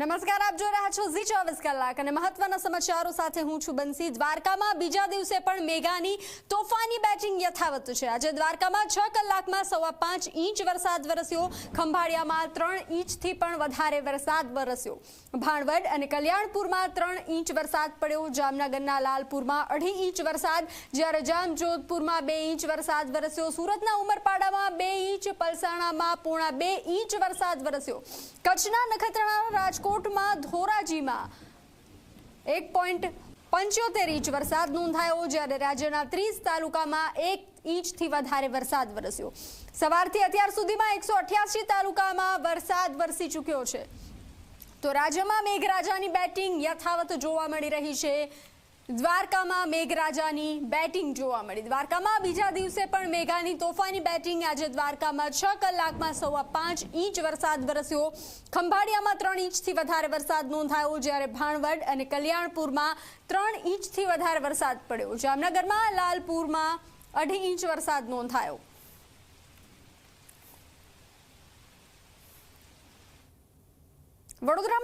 નમસ્કાર, આપ જોઈ રહ્યા છો ઝી ચોવીસ કલાક અને મહત્વના સમાચારો સાથે હું છું બંસી. દ્વારકામાં બીજા દિવસે પણ મેઘાની તોફાની બેટિંગ યથાવત છે. આજે દ્વારકામાં છ કલાકમાં સવા પાંચ ઇંચ વરસાદ વરસ્યો. ખંભાળિયામાં ત્રણ ઇંચથી પણ વધારે વરસાદ વરસ્યો. ભાણવડ અને કલ્યાણપુરમાં ત્રણ ઇંચ વરસાદ પડ્યો. જામનગરના લાલપુરમાં અઢી ઇંચ વરસાદ. જ્યારે જામજોધપુરમાં બે ઇંચ વરસાદ વરસ્યો. સુરતના ઉમરપાડામાં બે ઇંચ. પલસાણામાં પોણા બે ઇંચ વરસાદ વરસ્યો. કચ્છના નખત્રાણા રાજકોટમાં ધોરાજીમાં એક પોઈન્ટ પંચોતેર ઇંચ વરસાદ નોંધાયો, જ્યારે રાજ્યના ત્રીસ તાલુકામાં એક ઇંચથી વધારે વરસાદ વરસ્યો. સવારથી અત્યાર સુધીમાં એકસો તાલુકામાં વરસાદ વરસી ચૂક્યો છે. તો રાજ્યમાં મેઘરાજાની બેટિંગ યથાવત જોવા મળી રહી છે. દ્વારકામાં મેઘરાજાની બેટિંગ જોવા મળી. દ્વારકામાં બીજા દિવસે પણ મેઘાની તોફાની બેટિંગ આજે દ્વારકામાં છ કલાકમાં સવા પાંચ ઇંચ વરસાદ વરસ્યો. ખંભાળિયામાં ત્રણ ઇંચથી વધારે વરસાદ નોંધાયો, જ્યારે ભાણવડ અને કલ્યાણપુરમાં ત્રણ ઇંચથી વધારે વરસાદ પડ્યો. જામનગરમાં લાલપુરમાં અઢી ઇંચ વરસાદ નોંધાયો. વડોદરામાં